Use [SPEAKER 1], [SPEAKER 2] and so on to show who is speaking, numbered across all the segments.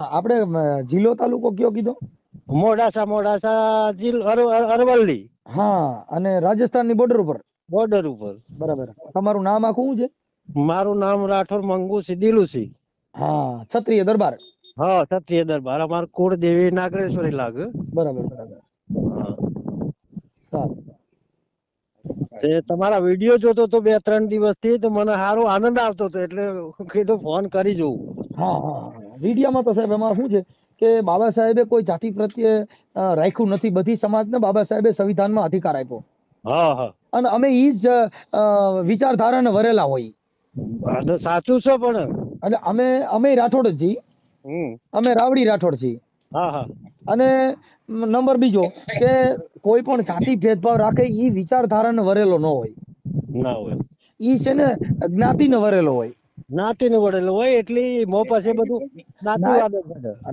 [SPEAKER 1] આપણે જિલ્લો તાલુકો કયો કીધો?
[SPEAKER 2] મોડાસા મોડાસા જિલ્લો અર- અર- અરવલ્લી.
[SPEAKER 1] હા અને રાજસ્થાનની બોર્ડર ઉપર?
[SPEAKER 2] બોર્ડર ઉપર.
[SPEAKER 1] બરાબર. તમારું નામ આખું છે?
[SPEAKER 2] મારું નામ રાઠોડ મંગુસી દિલુસી.
[SPEAKER 1] હા ક્ષત્રિય દરબાર?
[SPEAKER 2] હા ક્ષત્રિય દરબાર. અમાર કુળદેવી નાગરેશ્વરી લાગે.
[SPEAKER 1] બરાબર બરાબર.
[SPEAKER 2] હા.
[SPEAKER 1] સારું.
[SPEAKER 2] તે તમારા વીડિયો જોતો તો બે ત્રણ દિવસથી તો મને સારો આનંદ આવતો હતો એટલે કીધું ફોન કરી જોઉં.
[SPEAKER 1] હા હા. હા તો સાહેબ એમાં શું છે કે બાબા સાહેબે કોઈ જાતિ પ્રત્યે રાખ્યું નથી. બધી સમાજને બાબા સાહેબે સંવિધાનમાં અધિકાર આપ્યો.
[SPEAKER 2] હા હા.
[SPEAKER 1] અને અમે ઈ જ વિચારધારાને વરેલા હોય.
[SPEAKER 2] સાચું છે પણ.
[SPEAKER 1] એટલે અમે અમે રાઠોડ જી અમે રાવડી રાઠોડ છી
[SPEAKER 2] હા હા.
[SPEAKER 1] અને નંબર બીજો કે કોઈ પણ જાતિ ભેદભાવ રાખે ઈ વિચારધારાને વરેલો ન હોય.
[SPEAKER 2] ના હોય.
[SPEAKER 1] ઈ છે ને જ્ઞાતિને વરેલો હોય.
[SPEAKER 2] જ્ઞાતિ ને વડેલો હોય એટલે મો પાસે બધું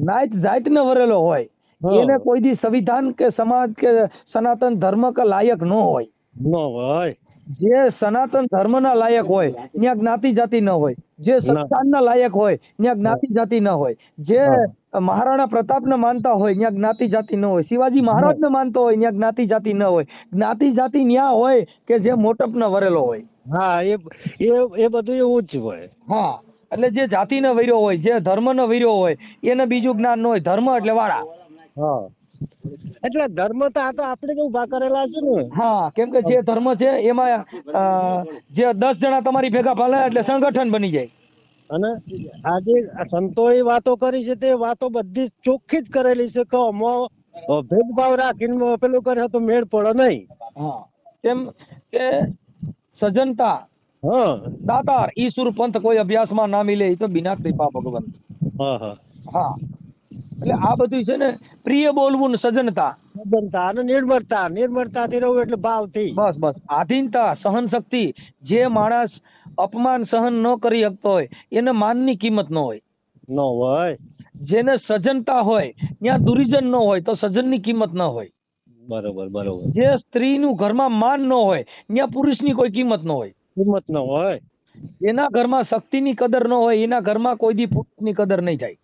[SPEAKER 1] નાત જાતને વરેલો હોય. એને કોઈ દી સંવિધાન કે સમાજ કે સનાતન ધર્મ કે લાયક ન હોય.
[SPEAKER 2] ન હોય.
[SPEAKER 1] જે સનાતન ધર્મના લાયક હોય ત્યાં જ્ઞાતિ જાતિ ન હોય. જે સંવિધાનના લાયક હોય ત્યાં જ્ઞાતિ જાતિ ન હોય. જે મહારાણા પ્રતાપને માનતા હોય ત્યાં જ્ઞાતિ જાતિ ન હોય. શિવાજી મહારાજને માનતો હોય ત્યાં જ્ઞાતિ જાતિ ન હોય. જ્ઞાતિ જાતિ ન્યા હોય કે જે મોટપને વરેલો હોય.
[SPEAKER 2] હા એ એ એ બધું એવું જ હોય.
[SPEAKER 1] હા એટલે જે જાતિને વૈરો હોય જે ધર્મને વૈરો હોય એને બીજું જ્ઞાન ન હોય ધર્મ એટલે વાળા
[SPEAKER 2] હા. એટલે ધર્મ તો આ તો આપણે જ ઊભા કરેલા છે ને.
[SPEAKER 1] હા કેમ કે જે ધર્મ છે એમાં જે દસ જણા તમારી ભેગા ભલે એટલે સંગઠન બની જાય.
[SPEAKER 2] અને આજે આ સંતોએ વાતો કરી છે તે વાતો બધી ચોખ્ખી જ કરેલી છે કે ભેદભાવ રાખીને પેલું કરે તો મેળ પડે નહીં.
[SPEAKER 1] કેમ કે સજનતા દાતાર ઈસુર પંથ કોઈ અભ્યાસમાં ના મિલે એ તો બિના કૃપા ભગવંત
[SPEAKER 2] હા
[SPEAKER 1] એટલે આ બધું છે ને પ્રિય બોલવું ને સજનતા.
[SPEAKER 2] સજનતા અને નિર્મળતા નિર્મળતા થી રહું એટલે ભાવથી.
[SPEAKER 1] બસ બસ. આધીનતા સહન શક્તિ જે માણસ અપમાન સહન ન કરી શકતો હોય એને માનની કિંમત ન હોય.
[SPEAKER 2] ન હોય.
[SPEAKER 1] જેને સજનતા હોય ત્યાં દુરીજન ન હોય તો સજનની કિંમત ન હોય.
[SPEAKER 2] બરોબર બરોબર.
[SPEAKER 1] જે સ્ત્રીનું ઘરમાં માન ન હોય ત્યાં પુરુષની કોઈ કિંમત ન હોય.
[SPEAKER 2] કિંમત ન હોય.
[SPEAKER 1] એના ઘરમાં શક્તિની કદર ન હોય એના ઘરમાં કોઈ દી પુરુષની કદર નહીં થાય.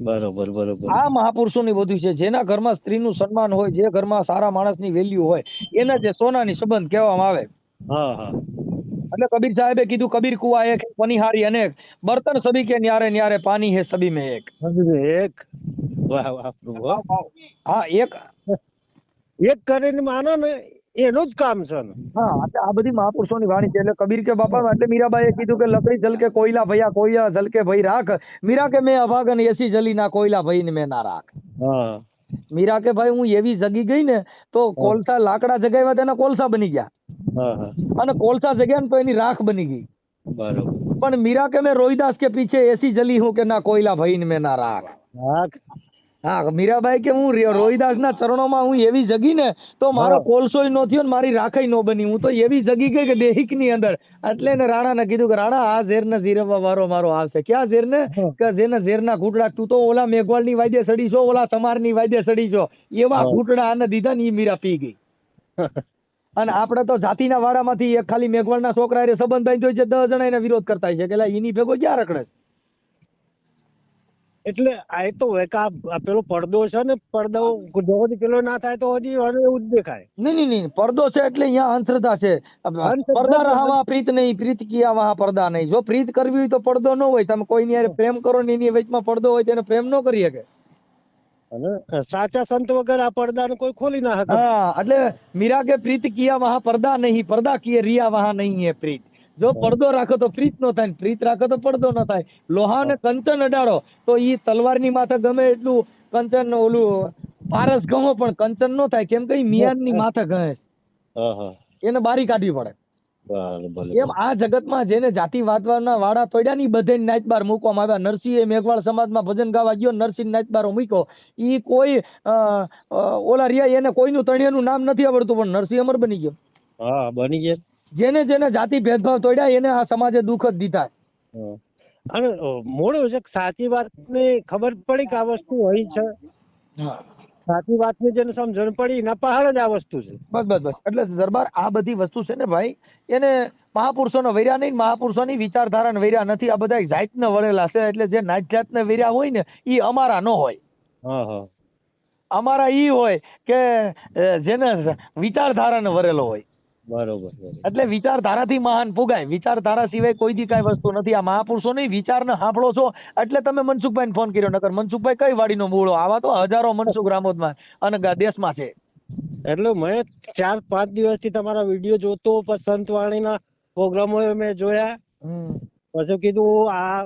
[SPEAKER 2] બરોબર બરોબર.
[SPEAKER 1] આ મહાપુરુષોની બધું છે જેના ઘરમાં સ્ત્રીનું સન્માન હોય જે ઘરમાં સારા માણસની વેલ્યુ હોય એને જે સોનાની સંબંધ કહેવામાં આવે.
[SPEAKER 2] હા હા.
[SPEAKER 1] એટલે કબીર સાહેબે કીધું કબીર કુવા એક પનિહારી અનેક બર્તન સભી કે ન્યારે ન્યારે પાણી હે સભી મે એક.
[SPEAKER 2] એક? વાહ વાહ પ્રભુ હા
[SPEAKER 1] એક
[SPEAKER 2] એક કરીને માનો ને એનું જ કામ છે
[SPEAKER 1] હા એટલે આ બધી મહાપુરુષોની વાણી છે. એટલે કબીર કે બાપા એટલે મીરાબાઈએ કીધું કે લકડી જલકે કોયલા ભૈયા કોયલા જલકે ભઈ રાખ. મીરા કે મેં અભાગન એસી જલી ના કોયલા ભઈ ને મેં ના રાખ.
[SPEAKER 2] હા.
[SPEAKER 1] મીરા કે ભાઈ હું એવી જગી ગઈ ને તો કોલસા લાકડા જગાવ્યા તેના કોલસા બની ગયા. અને કોલસા જગ્યા ને તો એની રાખ બની ગઈ.
[SPEAKER 2] બરોબર.
[SPEAKER 1] પણ મીરા કે મેં રોહિદાસ કે પીછે એસી જલી હું કે ના કોયલા ભઈ ને મેં ના રાખ.
[SPEAKER 2] હા
[SPEAKER 1] હા મીરાબાઈ કે હું રોહિદાસ ના ચરણોમાં હું એવી જગી ને તો મારો. કોલસોય નો થયો ને મારી રાખઈ નો બની. હું તો એવી જગી ગઈ કે દેહિકની અંદર. એટલે ને રાણા ને કીધું કે રાણા આ ઝેર ને ઝીરવવા વારો મારો આવશે. ક્યાં ઝેર ને. કે જેને ઝેર ના ઘૂંટડા. તું તો ઓલા મેઘવાલની વાદ્ય સડી છો ઓલા સમારની વાદ્ય સડી છો. એવા. ઘૂંટડા આને દીધા ને ઈ મીરા પી ગઈ. અને આપણે તો જાતિના વાડામાંથી એક ખાલી મેઘવાળના છોકરા હારે સંબંધ બાંધ્યો છે દસ જણા એને વિરોધ કરતા છે. કે એની ભેગો ક્યાં રખડે છે?
[SPEAKER 2] એટલે આ તો આ પેલો પડદો છે ને પડદો જો પેલો ના થાય તો હજી એવું જ દેખાય.
[SPEAKER 1] નહીં નહીં નહીં પડદો છે એટલે અહીંયા અંધશ્રદ્ધા છે. પડદા. રહાવા પ્રીત નહીં પ્રીત કિયા વહા પડદા નહીં. જો પ્રીત કરવી હોય તો પડદો ન હોય. તમે કોઈની હારે પ્રેમ કરો ને એની વચમાં પડદો હોય તેને પ્રેમ ન કરી શકે.
[SPEAKER 2] અને સાચા સંત વગર આ પડદાને કોઈ ખોલી ના શકે.
[SPEAKER 1] હા એટલે મીરા કે પ્રીત કિયા વહા પડદા નહીં પડદા કિયે રિયા વહા નહીં હે પ્રીત. જો પડદો રાખો તો પ્રીત નો થાય પ્રીત રાખો તો પડદો ન થાય. લોહા ને કંચન અડાડો તો ઈ તલવારની માથે ગમે એટલું કંચન ઓલું પારસ ગમો પણ કંચન નો થાય. કેમ કે મિયાનની માથે ગહે એને બારી કાઢવી પડે. એમ આ જગતમાં જેને જાતિવાદના વાડા તોડ્યા ની બધે નાચ બાર મૂકવામાં આવ્યા. નરસિંહ મેઘવાળ સમાજમાં ભજન ગાવા ગયો નરસિંહ નાચબારો મૂક્યો. ઈ કોઈ ઓલા રિયા એને કોઈનું તણિયાનું નામ નથી આવડતું પણ નરસિંહ અમર બની ગયો.
[SPEAKER 2] હા બની ગયા.
[SPEAKER 1] જેને જેને જાતિ ભેદભાવ તોડ્યા એને આ સમાજે દુઃખ જ દીધા
[SPEAKER 2] અને મૂળ છે સાચી વાત ને ખબર પડી કે આ વસ્તુ હોય છે? સાચી વાતની જેને સમજણ પડી એના પહાડ જ આ વસ્તુ છે.
[SPEAKER 1] બસ બસ બસ. એટલે દરબાર આ બધી વસ્તુ છે ને ભાઈ એને મહાપુરુષોનો વૈર્યા નહીં મહાપુરુષોની વિચારધારાને વૈર્યા નથી. આ બધા જાતને વળેલા છે એટલે જે નાત જાતને વૈર્યા હોય ને એ અમારા નો હોય.
[SPEAKER 2] હા હા.
[SPEAKER 1] અમારા ઈ હોય કે જેને વિચારધારાને વરેલો હોય.
[SPEAKER 2] બરોબર
[SPEAKER 1] એટલે વિચારધારાથી મહાન પુગાય વિચારધારા સિવાય કોઈ દી કાંઈ વસ્તુ નથી. આ મહાપુરુષો નહીં વિચારને સાંભળો છો. એટલે તમે મનસુખભાઈને ફોન કર્યો નકર મનસુખભાઈ કઈ વાડીનો મૂળો? આવા તો હજારો મનસુખ રામોદમાં અને દેશમાં છે.
[SPEAKER 2] એટલે મેં ચાર પાંચ દિવસથી તમારા વીડિયો જોતો પછી સંતવાણીના પ્રોગ્રામો મેં જોયા. પછી કીધું આ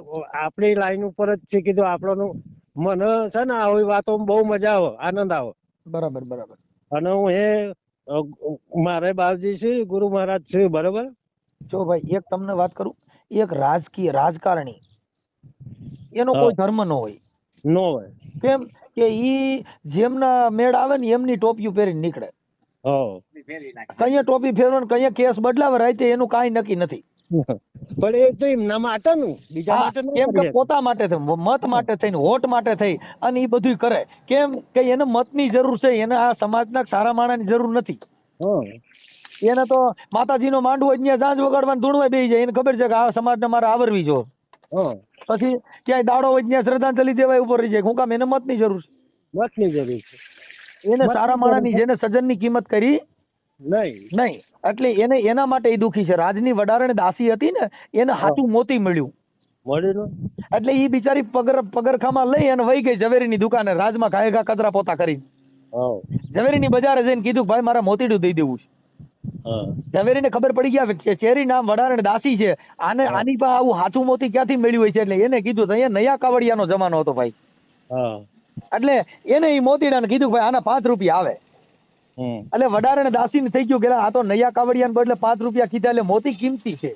[SPEAKER 2] આપણી લાઈન ઉપર જ છે. કીધું આપણાનું મને છે ને આવી વાતો બહુ મજા આવે આનંદ આવે.
[SPEAKER 1] બરાબર બરાબર.
[SPEAKER 2] અને હું એ મારે બાપજી છે ગુરુ મહારાજ છે બરોબર?
[SPEAKER 1] જો ભાઈ એક તમને વાત કરું એક રાજકીય રાજકારણી એનો કોઈ ધર્મ ન હોય.
[SPEAKER 2] નો હોય.
[SPEAKER 1] કેમ કે ઈ જેમના મેળ આવે ને એમની ટોપીઓ પહેરીને નીકળે.
[SPEAKER 2] હો.
[SPEAKER 1] કઈએ ટોપી ફેરવાનું કઈ કેસ બદલાવે રાતે એનું કાંઈ નક્કી નથી.
[SPEAKER 2] પણ એ તો એમના માટેનું બીજા માટે
[SPEAKER 1] કેમ કે પોતા માટે મત માટે થઈને વોટ માટે થઈ અને એ બધું કરે. કેમ કે એને મતની જરૂર છે એને આ સમાજના સારા માણસની જરૂર નથી. એને તો માતાજીનો માંડવો જ ત્યાં જાંજ વગાડવાનું ધૂણવા બેસી જાય એને ખબર છે કે આ સમાજને મારે આવરવી જો. પછી ક્યાંય દાડો હોય ત્યાં શ્રદ્ધાંજલિ દેવાય ઉપર રહી જાય હું કામ એને મતની જરૂર
[SPEAKER 2] મતની જરૂર છે.
[SPEAKER 1] છે એને સારા માણસની
[SPEAKER 2] છે.
[SPEAKER 1] જેને સજ્જનની કિંમત કરી
[SPEAKER 2] નહીં.
[SPEAKER 1] નહીં. એટલે એને એના માટે એ દુખી છે. રાજની વડારણ દાસી હતી ને એને હાચું મોતી મળ્યું.
[SPEAKER 2] મળ્યું
[SPEAKER 1] એટલે એ બિચારી પગર પગરખામાં લઈ અને વહી ગઈ ઝવેરીની દુકાને રાજમાં ઘાએ ઘા કચરા પોતા કરી. ઝવેરીની બજારે જઈને કીધું ભાઈ મારા મોતીડું દઈ દેવું છે. ઝવેરીને ખબર પડી ગયા કે ચેરી નામ વડારણ દાસી છે. આને આની પાસે આવું હાચું મોતી ક્યાંથી મળ્યું હોય છે? એટલે એને કીધું તો અહીંયા નયા કાવડિયાનો જમાનો હતો ભાઈ. એટલે એને એ મોતીડાને કીધું ભાઈ આના પાંચ રૂપિયા આવે. એટલે વડારણ દાસી થઈ ગયું કે આ તો નયા કાવડિયા બદલે પાંચ રૂપિયા કીધા એટલે મોતી કિંમતી છે.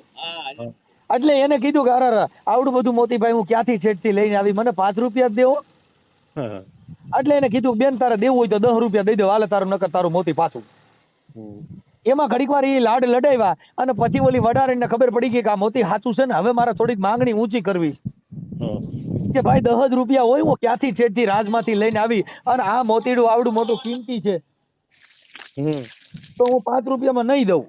[SPEAKER 1] એટલે. એને કીધું કે અરે આવડું બધું મોતી ભાઈ હું ક્યાંથી છેડથી લઈને આવી? મને પાંચ રૂપિયા જ દેવો. એટલે એને કીધું બેન તારે દેવું હોય તો દસ રૂપિયા દઈ દો હાલે તારું નકર તારું મોતી પાછું. એમાં ઘડીક વાર એ લાડ લડાવ્યા અને પછી ઓલી વડારીને ખબર પડી ગઈ કે આ મોતી સાચું છે ને હવે મારે થોડીક માંગણી ઊંચી કરવી કે ભાઈ દસ રૂપિયા હોય હું ક્યાંથી છેડથી રાજમાંથી લઈને આવી? અને આ મોતીડું આવડું મોટું કિંમતી છે. તો હું પાંચ રૂપિયામાં નહીં દઉં.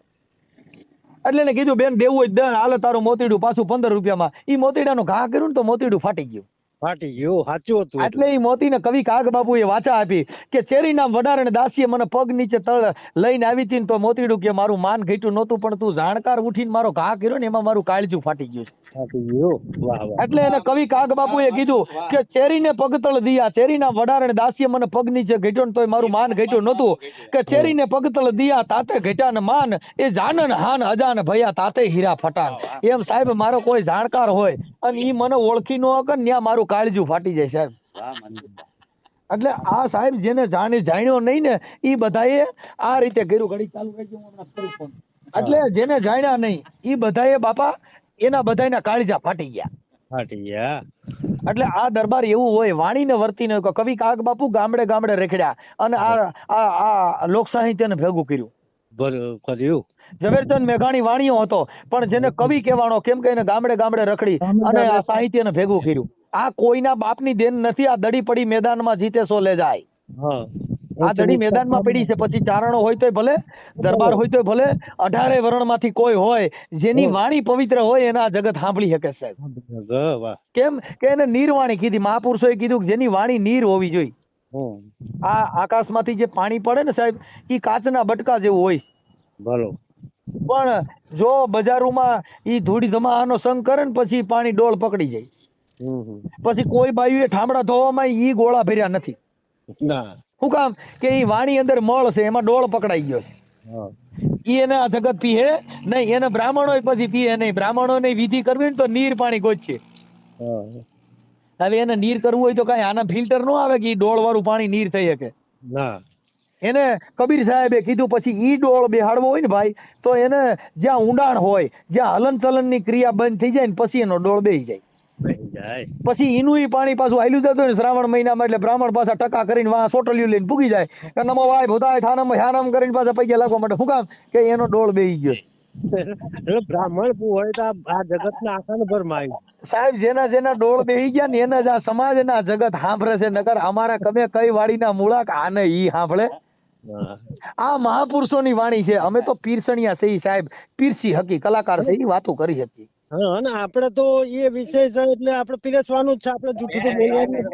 [SPEAKER 1] એટલે એને કીધું, બેન, દેવું હોય તો દે હાલે, તારું મોતીડું પાછું પંદર રૂપિયામાં. એ મોતીડાનો ઘા કર્યું ને તો મોતીડું ફાટી ગયું.
[SPEAKER 2] ફાટી ગયું સાચું હતું
[SPEAKER 1] એટલે ઈ મોતીને કવિ કાગ બાપુએ વાચા આપી કે ચેરીના વડારણ દાસીએ મને પગ નીચે તળ લઈને આવી હતી તો મોતીડું કે મારું માન ઘટ્યું નહોતું પણ તું જાણકાર ઉઠીને મારો ઘા કર્યો ને એમાં મારું કાળજું ફાટી ગયું
[SPEAKER 2] ફાટી
[SPEAKER 1] એટલે એને કવિ કાગ બાપુએ કીધું કે ચેરીને પગતળ દિયા ચેરીના વડારણ દાસીએ મને પગ નીચે ઘટ્યો ને તોય મારું માન ઘટ્યું નહોતું કે ચેરીને પગતળ દિયા તાતે ઘટ્યા ને માન એ જાનન હાન અજાન ભયા તાતે હીરા ફટાન. એમ સાહેબ મારો કોઈ જાણકાર હોય અને ઈ મને ઓળખી ન હકે ને ત્યાં કાળજું ફાટી જાય સાહેબ. એટલે આ સાહેબ જેને જાણી જાણ્યો નહીં ને એ બધાએ આ રીતે કર્યું. ઘડી ચાલુ રાખજો હું કરું ફોન એટલે જેને જાણ્યા નહીં એ બધાએ બાપા એના બધાના કાળજા ફાટી ગયા.
[SPEAKER 2] ફાટી ગયા.
[SPEAKER 1] એટલે આ દરબાર એવું હોય વાણીને વર્તીને કવિ કાગ બાપુ ગામડે ગામડે રેખડ્યા અને આ આ લોક સાહિત્યને ભેગું કર્યું.
[SPEAKER 2] કર્યું
[SPEAKER 1] ઝવેરચંદ મેઘાણી વાણીઓ હતો પણ જેને કવિ કહેવાનો કેમ કે એને ગામડે ગામડે રખડી અને આ સાહિત્યને ભેગું કર્યું. આ કોઈના બાપની દેન નથી આ દડી પડી મેદાનમાં જીતે સો લે જાય. આ દડી મેદાનમાં પડી છે પછી ચારણો હોય તોય ભલે દરબાર હોય તોય ભલે અઢારે વર્ણમાંથી કોઈ હોય જેની વાણી પવિત્ર હોય એના જગત સાંભળી શકે સાહેબ કેમ કે એને નીરવાણી કીધી મહાપુરુષોએ કીધું કે જેની વાણી નીર હોવી જોઈએ. આ આકાશમાંથી જે પાણી પડે ને સાહેબ ઈ કાચના બટકા જેવું હોય.
[SPEAKER 2] ભલો.
[SPEAKER 1] પણ જો બજારોમાં એ ધૂળી ધમાનો સંગ કરે ને પછી પાણી ડોળ પકડી જાય. પછી કોઈ બાયુએ ઠામડા ધોવામાં ઈ ગોળા ભર્યા નથી. શું કામ? કે એ વાણી અંદર મળ છે એમાં ડોળ પકડાઈ ગયો છે. ઈ એને આ જગત પીએ નહીં એને બ્રાહ્મણો પછી પીએ નહીં. બ્રાહ્મણો વિધિ કરવી ને તો નીર પાણી ગોચશે હવે એને નીર કરવું હોય તો કઈ આના ફિલ્ટર નો આવે કે ડોળ વાળું પાણી નીર થઈ શકે?
[SPEAKER 2] ના.
[SPEAKER 1] એને કબીર સાહેબે કીધું પછી ઈ ડોળ બેહાડવો હોય ને ભાઈ તો એને જ્યાં ઊંડાણ હોય જ્યાં હલન ચલનની ક્રિયા બંધ થઈ જાય ને પછી એનો ડોળ બેહી જાય. પછી ઈનું ઈ પાણી પાછું આયલું જતું ને શ્રાવણ મહિનામાં એટલે બ્રાહ્મણ પાછા ટકા કરીને વાં સોટલિયું લઈને ભૂગી જાય. નમો વાય ભૂતાય થાનમ હ્યાનમ કરીને પાછા પૈયા લાગવા માટે શું કામ? કે એનો ડોળ બેહી ગયો.
[SPEAKER 2] એટલે બ્રાહ્મણ હોય તો આ- આ જગતના આખાને ભરમાય
[SPEAKER 1] સાહેબ જેના જેના ડોળ બેહી ગયા ને એના જ આ સમાજ ના જગત સાંભળે છે. નકર અમારા કમે કઈ વાડીના મૂળાક આને ઈ સાંભળે આ મહાપુરુષો ની વાણી છે. અમે તો પીરસણિયા છે સાહેબ. પીરસી હકી કલાકાર છે વાતો કરી હકી.
[SPEAKER 2] હા અને આપણે તો એ વિષય છે એટલે આપણે પીરસવાનું જ છે. આપણે જૂઠું તો બોલવાનું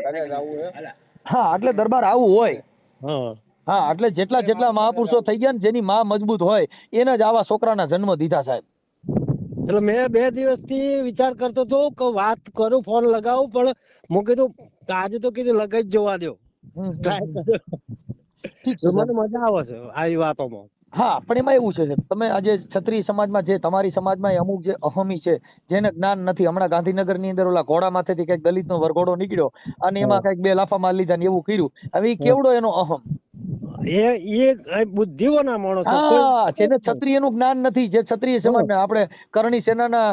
[SPEAKER 1] હા એટલે દરબાર આવું હોય.
[SPEAKER 2] હા.
[SPEAKER 1] હા એટલે જેટલા જેટલા મહાપુરુષો થઈ ગયા ને જેની માં મજબૂત હોય એને જ આવા છોકરાના જન્મ દીધા સાહેબ.
[SPEAKER 2] એટલે મેં બે દિવસથી વિચાર કરતો હતો કે વાત કરું ફોન લગાવું પણ હું કીધું આજે તો કીધું લગાઈ જ જોવા દો. મને મજા આવે છે આવી વાતોમાં.
[SPEAKER 1] હા પણ એમાં એવું છે તમે આજે ક્ષત્રિય સમાજમાં જે તમારી સમાજમાં અમુક જે અહમી છે જેને જ્ઞાન નથી હમણાં ગાંધીનગરની અંદર ઓલા ઘોડા માથેથી કંઈક દલિત નો વરઘોડો નીકળ્યો અને એમાં કંઈક બે લાફા માર લીધા ને એવું કર્યું. હવે કેવડો એનો અહમ?
[SPEAKER 2] એ એ બુદ્ધિઓના માણસો
[SPEAKER 1] હા જેને ક્ષત્રિય જ્ઞાન નથી જે ક્ષત્રિય સમાજ આપણે કરણી સેનાના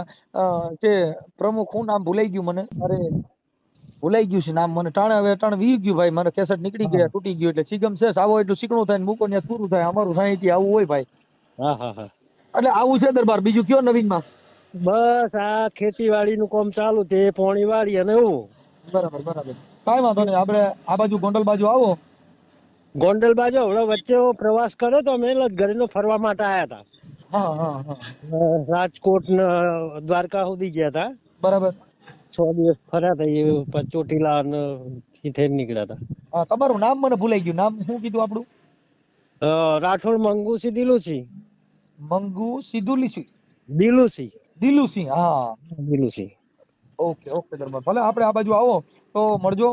[SPEAKER 1] જે પ્રમુખ હું નામ ભૂલાઈ ગયું મને અરે ભૂલાઈ ગયું છે નામ મને ટાણે હવે ટાણે વી ગયું ભાઈ મને કેસેટ નીકળી ગયા તૂટી ગયું એટલે સિગમ છે સાવો એટલું ચીકણું થાય મૂકો ને પૂરું થાય અમારું સાહિત્ય આવું હોય ભાઈ.
[SPEAKER 2] હા હા હા.
[SPEAKER 1] એટલે આવું છે દરબાર બીજું કયો નવીનમાં?
[SPEAKER 2] બસ આ ખેતીવાડી નું કામ ચાલુ તે પોણી વાળી અને એવું.
[SPEAKER 1] બરાબર બરાબર. કાઈ વાંધો નહીં આપણે આ બાજુ ગોંડલ બાજુ આવો.
[SPEAKER 2] ગોંડલ બાજુ હમણાં વચ્ચે પ્રવાસ કર્યો તો અમે ઘરેનો ફરવા માટે આયા હતા. રાજકોટ ને દ્વારકા સુધી ગયા હતા.
[SPEAKER 1] બરાબર.
[SPEAKER 2] છ દિવસ ફર્યા હતા એ ચોટીલા ને ઇથે નીકળ્યા હતા.
[SPEAKER 1] તમારું નામ મને ભૂલાઈ ગયું. નામ શું કીધું આપણું?
[SPEAKER 2] રાઠોડ રાઠોડ મંગુસી દિલુસી
[SPEAKER 1] મંગુ સિદ્ધુલીસી.
[SPEAKER 2] દિલુસી.
[SPEAKER 1] દિલુસી હા.
[SPEAKER 2] દિલુસી.
[SPEAKER 1] ઓકે ઓકે દરબાર ભલે આપણે આ બાજુ આવો. તો મળજો.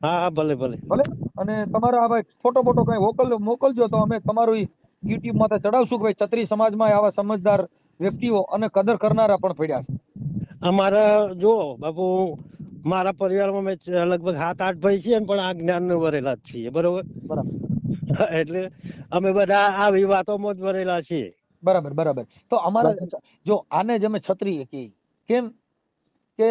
[SPEAKER 2] હા હા ભલે ભલે.
[SPEAKER 1] ભલે? અને તમારા આ ભાઈ ફોટો ફોટો કઈ મોકલ મોકલજો તો અમે તમારું યુટ્યુબમાં ચડાવશું કે ભાઈ છત્રી સમાજમાં આવા સમજદાર વ્યક્તિઓ અને કદર કરનારા પણ પડ્યા છે.
[SPEAKER 2] અમારા જો બાપુ મારા પરિવારમાં મેં લગભગ સાત આઠ ભાઈ છીએ પણ આ જ્ઞાન વરેલા જ છીએ બરોબર?
[SPEAKER 1] બરાબર.
[SPEAKER 2] એટલે અમે બધા આવી વાતોમાં જ વરેલા છીએ.
[SPEAKER 1] બરાબર બરાબર. તો અમારા જો આને જ અમે છત્રી કહીએ. કેમ? કે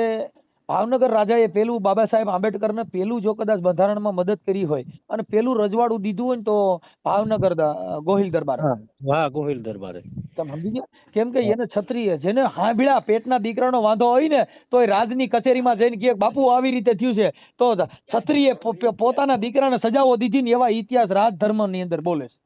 [SPEAKER 1] ભાવનગર રાજાએ પેલું બાબા સાહેબ આંબેડકરને પેલું જો કદાચ બંધારણમાં મદદ કરી હોય અને પેલું રજવાડું દીધું હોય ને તો ભાવનગર ગોહિલ દરબાર.
[SPEAKER 2] હા ગોહિલ દરબારે.
[SPEAKER 1] તમે સમજી ગયા? કેમ કે એને છત્રીય જેને હાંભળ્યા પેટના દીકરાનો વાંધો હોય ને તો એ રાજની કચેરીમાં જઈને કે બાપુ આવી રીતે થયું છે. તો છત્રીએ પોતાના દીકરાને સજાઓ દીધી ને એવા ઇતિહાસ રાજધર્મની અંદર બોલે છે.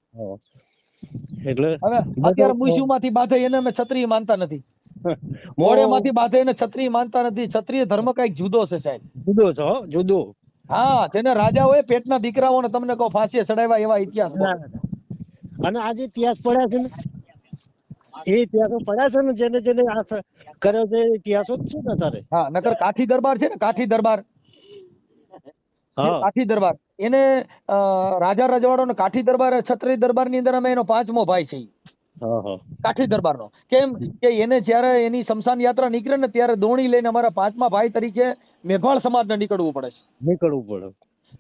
[SPEAKER 2] એટલે
[SPEAKER 1] હવે અત્યારે મુસ્યુમાંથી બાધે એને અમે ક્ષત્રિય માનતા નથી. મોડેમાંથી બાંધે એને છત્રી માનતા નથી. ક્ષત્રિય ધર્મ કંઈક જુદો છે સાહેબ.
[SPEAKER 2] જુદો છે જુદો.
[SPEAKER 1] હા જેને રાજાઓએ પેટના દીકરાઓને તમને કહો ફાંસીએ ચડાવ્યા એવા ઇતિહાસ
[SPEAKER 2] અને આ જે ઇતિહાસ પડ્યા છે ને એ ઇતિહાસો પડ્યા છે ને જેને જેને આ કર્યો છે ઇતિહાસો જ છે ને તારે
[SPEAKER 1] હા નકર કાઠી દરબાર છે ને કાઠી દરબાર.
[SPEAKER 2] હા.
[SPEAKER 1] કાઠી દરબાર. એને રાજા રજવાડો કાઠી દરબાર છત્રી દરબારની અંદર અમે એનો પાંચમો ભાઈ છે કાઠી દરબારનો. કેમ કે એને જ્યારે એની શમશાન યાત્રા નીકળે ને ત્યારે દોણી લઈને અમારા પાંચમા ભાઈ તરીકે મેઘવાળ સમાજને નીકળવું પડે છે.
[SPEAKER 2] નીકળવું પડે.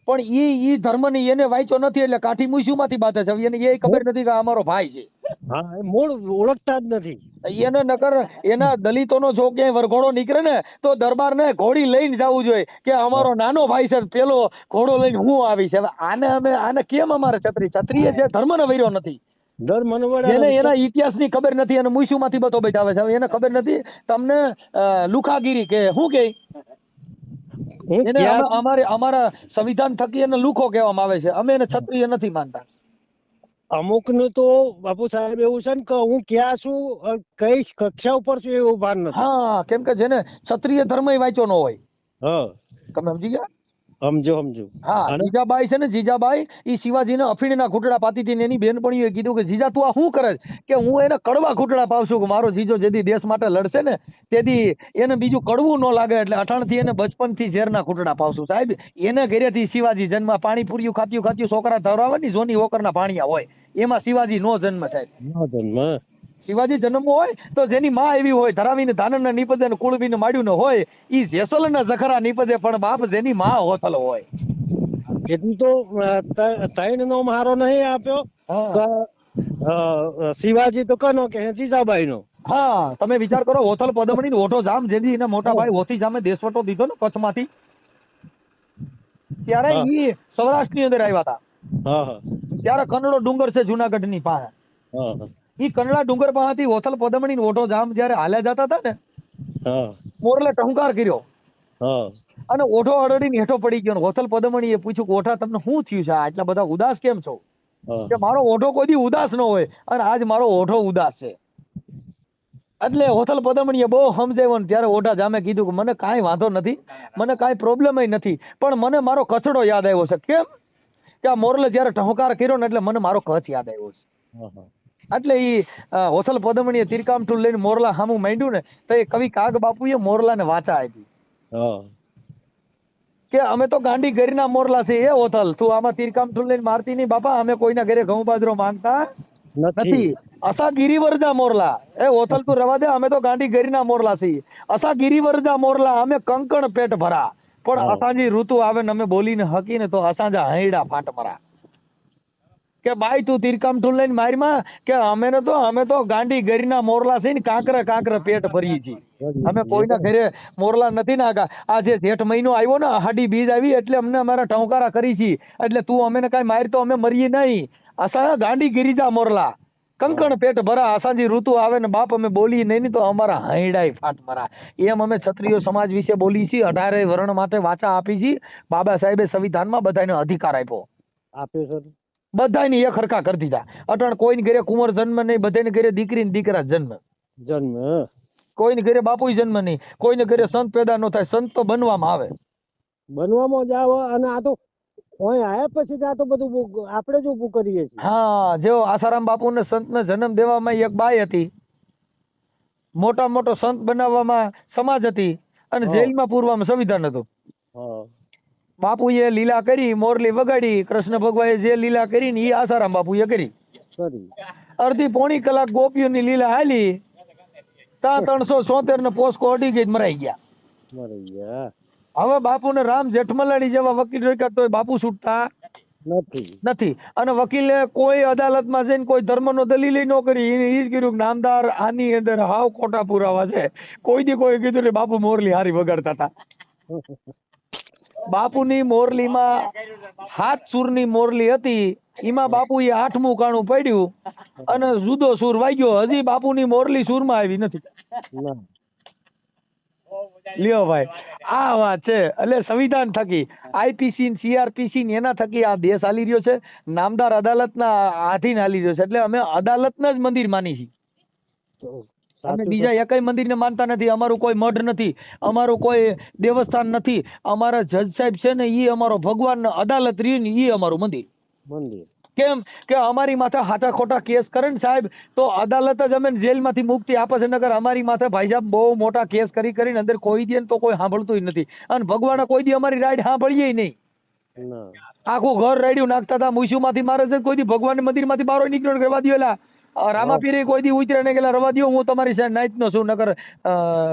[SPEAKER 1] પણ ઈ ઈ ધર્મની એને વાંચ્યો નથી એટલે કાઠી મુસ્યુમાંથી બાધે છે. એને એ ખબર નથી કે આ અમારો ભાઈ છે.
[SPEAKER 2] હા મૂળ ઓળખતા જ નથી.
[SPEAKER 1] એને નકર એના દલિતોનો જો ક્યાંય વરઘોડો નીકળે ને તો દરબારને ઘોડી લઈને જવું જોઈએ કે અમારો નાનો ભાઈ છે પેલો ઘોડો લઈને હું આવીશ. હવે આને અમે આને કેમ અમારે છત્રી? છત્રીએ જે ધર્મને વૈરો નથી.
[SPEAKER 2] દર
[SPEAKER 1] જેને
[SPEAKER 2] એને
[SPEAKER 1] એના ઇતિહાસની ખબર નથી અને મુસ્યુમાંથી બતો બેઠાવે છે. એને ખબર નથી. તમને લુખાગીરી કે શું કે? એને અમારે અમારા સંવિધાન થકી એને લુખો કહેવામાં આવે છે. અમે એને ક્ષત્રિય નથી માનતા.
[SPEAKER 2] અમુકનું તો બાપુ સાહેબ એવું છે ને કે હું ક્યાં છું કઈ કક્ષા ઉપર છું એવું ભાન નથી.
[SPEAKER 1] હા કેમ કે જેને ક્ષત્રિય ધર્મ વાંચ્યો ન હોય.
[SPEAKER 2] હા.
[SPEAKER 1] તમે સમજી ગયા?
[SPEAKER 2] સમજો સમજો
[SPEAKER 1] હા જીજાબાઈ છે ને જીજાબાઈ ઈ શિવાજીને અફીણના ઘૂંટડા પાતી હતી એની બેનપણીઓએ કીધું કે જીજા તું આ શું કરે કે હું એને કડવા ઘૂંટડા પાવશું કે મારો જીજો જેદી દેશ માટે લડશે ને તેથી એને બીજું કડવું ન લાગે એટલે અઠાણથી એને બચપનથી ઝેરના ઘૂંટડા પાવશું. સાહેબ એને ઘરેથી શિવાજી જન્મ પાણીપુરીયું ખાત્યું ખાત્યું છોકરા ધરાવે ને જોની વોકરના પાણીયા હોય એમાં શિવાજી નો જન્મ સાહેબ.
[SPEAKER 2] નો જન્મ.
[SPEAKER 1] શિવાજી જન્મવો હોય તો જેની માં એવી હોય ધરાવીને ધાનને નિપદે ને કુળબીને માડ્યું હોય ઈ જેસલના જખરા નિપદે પણ બાપ જેની માં હોથલ હોય.
[SPEAKER 2] એટલું તો ત્રણ નો મારો નહીં આપ્યો. શિવાજી તો કનો કે જીજાબાઈ નો
[SPEAKER 1] હા તમે વિચાર કરો હોથલ પદમણી ઓઠો જામ જેની એના મોટા ભાઈ હોથી જામે દેશવટો દીધો ને કચ્છમાંથી. ત્યારે ઈ સૌરાષ્ટ્રની અંદર આવ્યા હતા. ત્યારે કનડો ડુંગર છે જુનાગઢની પાસે
[SPEAKER 2] હા
[SPEAKER 1] કંડલા ડુંગર પાસેથી ઓથલ પદમણી ને જામ જયારે હાલ્યા જતા હતા ને મોરલે ટહુકાર કર્યો. અને ઓઠો અડડીને હેઠો પડી ગયો ઓથલ પદમણી એ પૂછ્યું કે ઓઠા તમને શું થયું છે? આટલા બધા ઉદાસ કેમ છો? કે મારો ઓઠો કોઈ ઉદાસ ન હોય અને આજ મારો ઓઠો ઉદાસ છે. એટલે હોથલ પદમણીએ બહુ સમજાવ્યો ને ત્યારે ઓઢા જામે કીધું કે મને કાંઈ વાંધો નથી મને કાંઈ પ્રોબ્લેમ નથી પણ મને મારો કચડો યાદ આવ્યો છે. કેમ? કે આ મોરલે જ્યારે ટહુકાર કર્યો ને એટલે મને મારો કચ્છ યાદ આવ્યો છે. એટલે એ હોથલ પદમણીએ તીરકામઠું લઈને મોરલા સામું માંડ્યું ને તો એ કવિ કાગ બાપુએ મોરલાને વાચા આપી. કે અમે તો ગાંડી ગરીના મોરલા છે એ હોથલ તું આમાં તીરકામઠું લઈને મારતી નહીં બાપા અમે કોઈના ઘરે ઘઉં બાજરો માંગતા નથી. અસા ગિરિવરજા મોરલા એ હોથલ તું રવા દે અમે તો ગાંડી ગરીના મોરલા છીએ. અસા ગિરિવરજા મોરલા અમે કંકણ પેટ ભરા. પણ. અસાંજી ઋતુ આવે ને અમે બોલીને હકીને તો અસાંજા હૈડા ફાટ મરા કે ભાઈ તું તીરકામઠું લઈને મારીમાં કે અમે ને તો અમે તો ગાંડી ઘરના મોરલા છે ને કાંકરે કાંકરે પેટ ભરીએ છીએ. અમે કોઈના ઘરે મોરલા નથી નાખા આ જે જેઠ મહિનો આવ્યો ને હાડી બીજ આવી એટલે અમને અમારા ટંકારા કરી છીએ એટલે તું અમને કાંઈ મારી તો અમે મરીએ નહીં. અસા ગાંડી ગિરિજા મોરલા. કંકણ પેટ ભરા. અસાંજી ઋતુ આવે ને બાપ અમે બોલીએ નહીં તો અમારા હૈડાય ફાટ મરા. એમ અમે ક્ષત્રિય સમાજ વિશે બોલી છીએ. અઢારે વર્ણ માટે વાચા આપી છીએ બાબા સાહેબે સંવિધાનમાં બધાને અધિકાર આપ્યો.
[SPEAKER 2] આપ્યો સર
[SPEAKER 1] બધાને એક હરખા કરી દીધા. અટણ કોઈને ઘરે કુંવર જન્મ નહીં બધાને ઘરે દીકરી ને દીકરા જન્મ.
[SPEAKER 2] જન્મ.
[SPEAKER 1] કોઈને ઘરે બાપુ જન્મ નહીં કોઈને ઘરે સંત પેદા ન થાય સંત તો બનવામાં આવે.
[SPEAKER 2] બનવામાં જ આવે અને આ તો ઓય આયા પછી આ તો બધું આપણે જ ઊભું કરીએ છીએ.
[SPEAKER 1] હા જેવો આસારામ બાપુને સંતને જન્મ દેવામાં એક બાઈ હતી. મોટા મોટો સંત બનાવવામાં સમાજ હતી અને. જેલમાં પૂરવામાં સંવિધાન હતું.
[SPEAKER 2] હા.
[SPEAKER 1] બાપુએ લીલા કરી મોરલી વગાડી કૃષ્ણ ભગવાને જે લીલા કરી ને એ આસારામ બાપુએ કરી. અડધી પોણી કલાક ગોપીઓની લીલા હાલી તા ત્રણસો સોતેર ને પોસ્કો અડી ગઈ મરાઈ ગયા.
[SPEAKER 2] મરી ગયા.
[SPEAKER 1] હવે બાપુને રામ જેઠમલાણી જેવા વકીલ રોક્યા તોય બાપુ છૂટતા
[SPEAKER 2] નથી.
[SPEAKER 1] નથી. અને વકીલે કોઈ અદાલતમાં જઈને કોઈ ધર્મનો દલીલ ન કરી એને ઈ જ કીધું નામદાર આની અંદર હાવ ખોટા પુરાવા છે. કોઈ દી કોઈ કીધું બાપુ મોરલી હારી વગાડતા હતા. બાપુની મોરલીમાં હાથ સૂરની મોરલી હતી એમાં બાપુએ આઠમું કાણું પડ્યું અને જુદો સુર વાગ્યો. હજી બાપુની મોરલી સૂરમાં આવી નથી. લ્યો ભાઈ, આ વાત છે. એટલે સંવિધાન થકી આઈપીસી સીઆરપીસી એના થકી આ દેશ હાલી રહ્યો છે. નામદાર અદાલતના આધીન હાલી રહ્યો છે. એટલે અમે અદાલતના જ મંદિર માની છીએ. અમે બીજા એકેય મંદિરને માનતા નથી. અમારું કોઈ મઢ નથી. અમારું કોઈ દેવસ્થાન નથી. અમારા જજ સાહેબ છે ને ઈ અમારો ભગવાન અદાલત રહી ને ઈ અમારું મંદિર.
[SPEAKER 2] મંદિર.
[SPEAKER 1] કેમ કે અમારી માથે હાચા ખોટા કેસ કરે ને સાહેબ તો અદાલત જ અમે જેલમાંથી મુક્તિ આપે છે નગર અમારી માથે ભાઈ સાહેબ બહુ મોટા કેસ કરી કરીને અંદર કોઈ દે તો કોઈ સાંભળતું નથી. અને ભગવાન કોઈ દી અમારી રાઈડ સાંભળીએ નહીં. આખું ઘર રાડ્યું નાખતા હતા મુઈસુમાંથી મારે છે કોઈ દી ભગવાન મંદિરમાંથી બારો નીકળ્યો કરવા એલા રામાપીરે કોઈ દી ઉતરે ને ગયેલા રવા દો હું તમારી સાઈડ નાઈટ નો છું નકર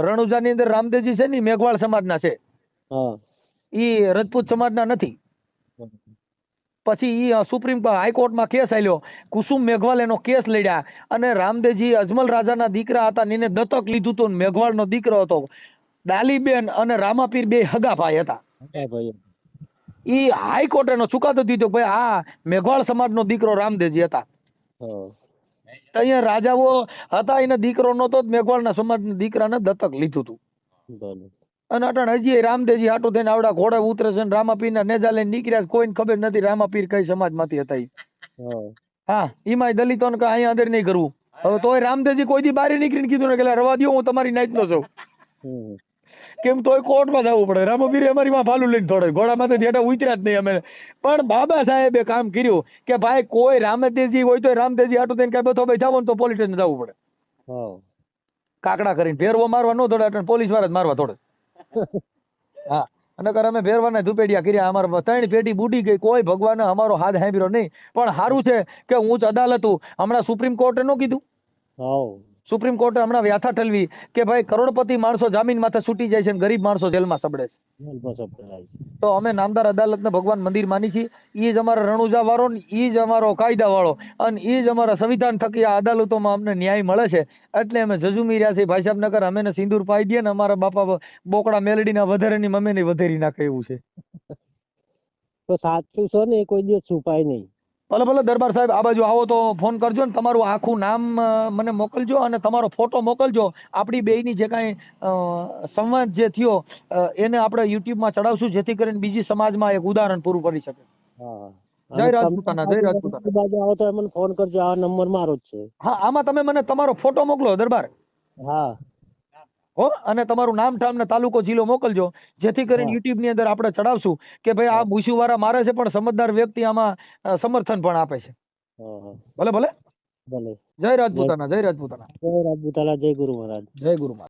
[SPEAKER 1] રણુજા ની અંદર રામદેવજી છે ને મેઘવાળ સમાજ ના
[SPEAKER 2] છે
[SPEAKER 1] ઈ રજપૂત સમાજના નથી. પછી ઈ સુપ્રીમ હાઈકોર્ટમાં કેસ આવ્યો કુસુમ મેઘવાલ એનો કેસ લડ્યા અને રામદેવજી અજમલ રાજાના દીકરા હતા ને એને દત્તક લીધું હતું ને મેઘવાળનો દીકરો હતો. ડાલીબેન અને રામાપીર બે હગા ભાઈ હતા. ઈ હાઈકોર્ટ એનો ચુકાદો દીધો ભાઈ આ મેઘવાળ સમાજનો દીકરો રામદેવજી હતા. અહીંયા રાજાઓ હતા એને દીકરો નહોતો મેઘવાળના સમાજના દીકરાને દત્તક લીધું હતું. અને અટણ હજી રામદેવજી હાટો થઈને આવડા ઘોડા ઉતરે છે રામાપીર ના નેજા લઈને નીકળ્યા. કોઈને ખબર નથી રામાપીર કઈ સમાજમાંથી હતા
[SPEAKER 2] હા.
[SPEAKER 1] એમાં દલિતો ને અહીંયા અંદર નહીં કરવું. હવે તોય રામદેવજી કોઈ દી બારી નીકળીને કીધું ને કે રવા દો હું તમારી નાઈત નો છું કેમ તોય કોર્ટમાં જવું પડે. રામાપીરે અમારી માં ભાલું લઈને થોડે ઘોડામાંથી હેઠા ઉતર્યા જ નહીં અમે. પણ બાબા સાહેબે કામ કર્યું કે ભાઈ કોઈ રામદેવજી હોય તો રામદેવજી આટું થઈને કઈ બથો ભાઈ જાવ તો પોલીસ સ્ટેશન જવું પડે. કાકડા કરીને ભેરવો મારવા ન થોડે એટલે પોલીસવાળા જ મારવા થોડે હા. અને કર અમે ફેરવાના ધુપેડિયા કર્યા. અમારા ત્રણ પેટી બુડી ગઈ. કોઈ ભગવાન અમારો હાથ હાંભળ્યો નહીં. પણ સારું છે કે ઉચ્ચ અદાલતું હમણાં સુપ્રીમ કોર્ટે નો કીધું.
[SPEAKER 2] હાવ
[SPEAKER 1] સુપ્રીમ કોર્ટે હમણાં વ્યાથા ઠલવી કે ભાઈ કરોડપતિ માણસો જામીન માથે છૂટી જાય છે અને ગરીબ માણસો જેલમાં સબડે છે. તો અમે નામદાર અદાલતને ભગવાન મંદિર માની છીએ. એ જ અમારા રણુજા વાળો ને એ જ અમારો કાયદા વાળો અને એ જ અમારા સંવિધાન થકી આ અદાલતોમાં અમને ન્યાય મળે છે. એટલે અમે જજુમી રહ્યા છીએ. ભાઈ સાહેબ નગર અમે સિંદૂર પાઈ દઈએ ને અમારા બાપા બોકડા મેલડીના વધારેની મમ્મીની વધેરી નાખે એવું છે.
[SPEAKER 2] તો સાચું છે ને એ કોઈ દિવસ છુપાય નહીં.
[SPEAKER 1] ભલે ભલે દરબાર સાહેબ આ બાજુ આવો તો ફોન કરજો ને તમારું આખું નામ મને મોકલજો અને તમારો ફોટો મોકલજો. આપણી બેયની જે કાંઈ સંવાદ જે થયો એને આપણે યુટ્યુબમાં ચડાવશું જેથી કરીને બીજી સમાજમાં એક ઉદાહરણ પૂરું કરી શકે. જય રાજપૂતાના, જય રાજપૂતાના.
[SPEAKER 2] બાજુ આવો તો મને ફોન કરજો આ નંબર મારો જ છે.
[SPEAKER 1] હા આમાં તમે મને તમારો ફોટો મોકલો દરબાર.
[SPEAKER 2] હા.
[SPEAKER 1] હો અને તમારું નામ ઠામ ને તાલુકો જિલ્લો મોકલજો. જેથી કરીને. યુટ્યુબની અંદર આપણે ચડાવશું કે ભાઈ આ મૂછુવાળા મારે છે પણ સમજદાર વ્યક્તિ આમાં સમર્થન પણ આપે છે. ભલે ભલે?
[SPEAKER 2] ભલે.
[SPEAKER 1] જય રાજપૂતાના જય રાજપૂતાના.
[SPEAKER 2] જય રાજપૂતાના જય ગુરુ મહારાજ.
[SPEAKER 1] જય ગુરુ મહારાજ.